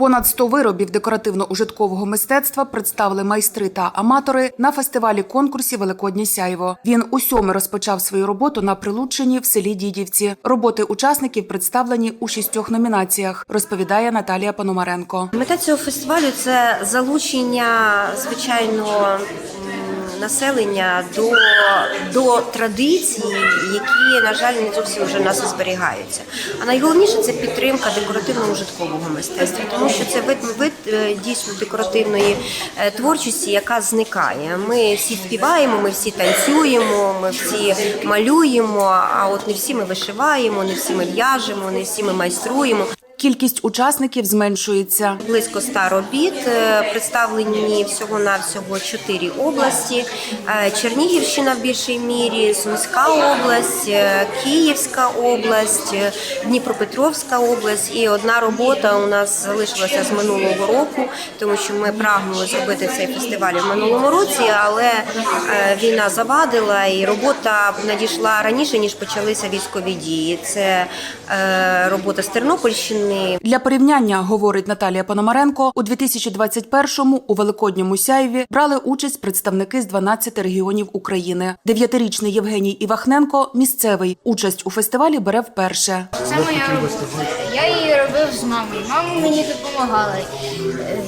Понад 100 виробів декоративно-ужиткового мистецтва представили майстри та аматори на фестивалі конкурсі Великоднє сяйво. Він усьоме розпочав свою роботу на Прилуччині в селі Дідівці. Роботи учасників представлені у шістьох номінаціях, розповідає Наталія Пономаренко. Мета цього фестивалю це залучення звичайно населення до, до традицій, які, на жаль, не зовсім вже нас зберігаються. А найголовніше це підтримка декоративно-ужиткового мистецтва, тому що це вид, вид е, дійсно декоративної е, творчості, яка зникає. Ми всі співаємо, ми всі танцюємо, ми всі малюємо. А от не всі ми вишиваємо, не всі ми в'яжемо, не всі ми майструємо. Кількість учасників зменшується. Близько 100 робіт е, представлені всього навсього чотири області: Е, Чернігівщина в більшій мірі, Сумська область, е, Київська область, Дніпропетровська область. І одна робота у нас залишилася з минулого року, тому що ми прагнули зробити цей фестиваль в минулому році, але війна завадила, і робота надійшла раніше ніж почалися військові дії. Це робота з Тернопільщини. Для порівняння, говорить Наталія Пономаренко, у 2021-му у Великодньому сяйві брали участь представники з 12 регіонів України. Дев'ятирічний Євгеній Івахненко місцевий. Участь у фестивалі бере вперше. Це моя робота. Я її робив з мамою. Мама мені допомагала. Е,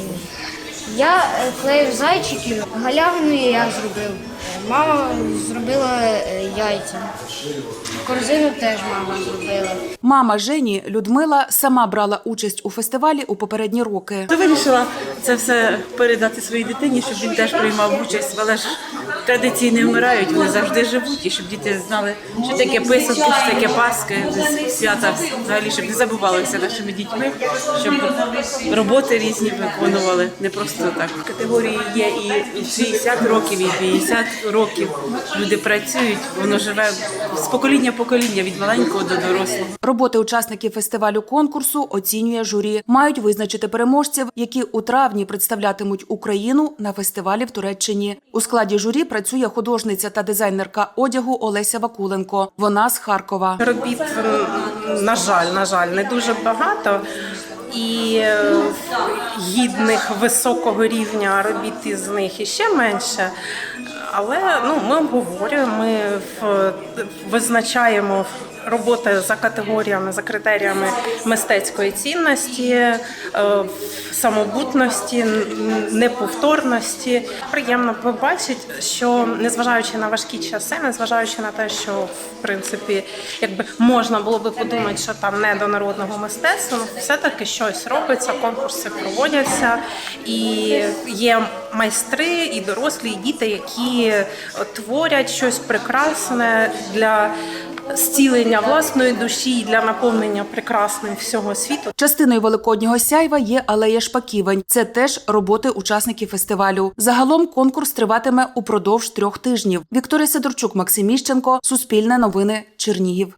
Я е, клеїв зайчиків, галявину я зробив. Мама зробила е, яйця. Корзину теж мама зробила. Мама Жені Людмила сама брала участь у фестивалі у попередні роки. Вирішила це все передати своїй дитині, щоб він теж приймав участь, але ж традиції не вмирають, вони завжди живуть, і щоб діти знали, що таке писанки, що таке Паски, свята взагалі, щоб не забувалися нашими дітьми, щоб роботи різні виконували, не просто так. Категорії є і 60 років, і 50 років. Люди працюють, воно живе з покоління покоління, від маленького до дорослого. Роботи учасників фестивалю конкурсу оцінює журі. Мають визначити переможців, які у травні представлятимуть Україну на фестивалі в Туреччині. У складі журі працює художниця та дизайнерка одягу Олеся Вакуленко. Вона з Харкова. Робіт, на жаль, на жаль, не дуже багато. І е, гідних високого рівня робіт із них іще менше. Але ну, ми обговорюємо, ми визначаємо роботи за категоріями, за критеріями мистецької цінності, е, самобутності, неповторності. Приємно побачити, що незважаючи на важкі часи, незважаючи на те, що в принципі якби можна було би подумати, що там не до народного мистецтва, ну, все-таки щось робиться, конкурси проводяться, і є майстри, і дорослі, і діти, які е, творять щось прекрасне для зцілення власної душі, для наповнення прекрасним всього світу. Частиною великоднього сяйва є алея шпаківень. Це теж роботи учасників фестивалю. Загалом конкурс триватиме упродовж трьох тижнів. Вікторія Сидорчук, Максим Іщенко, Суспільне новини, Чернігів.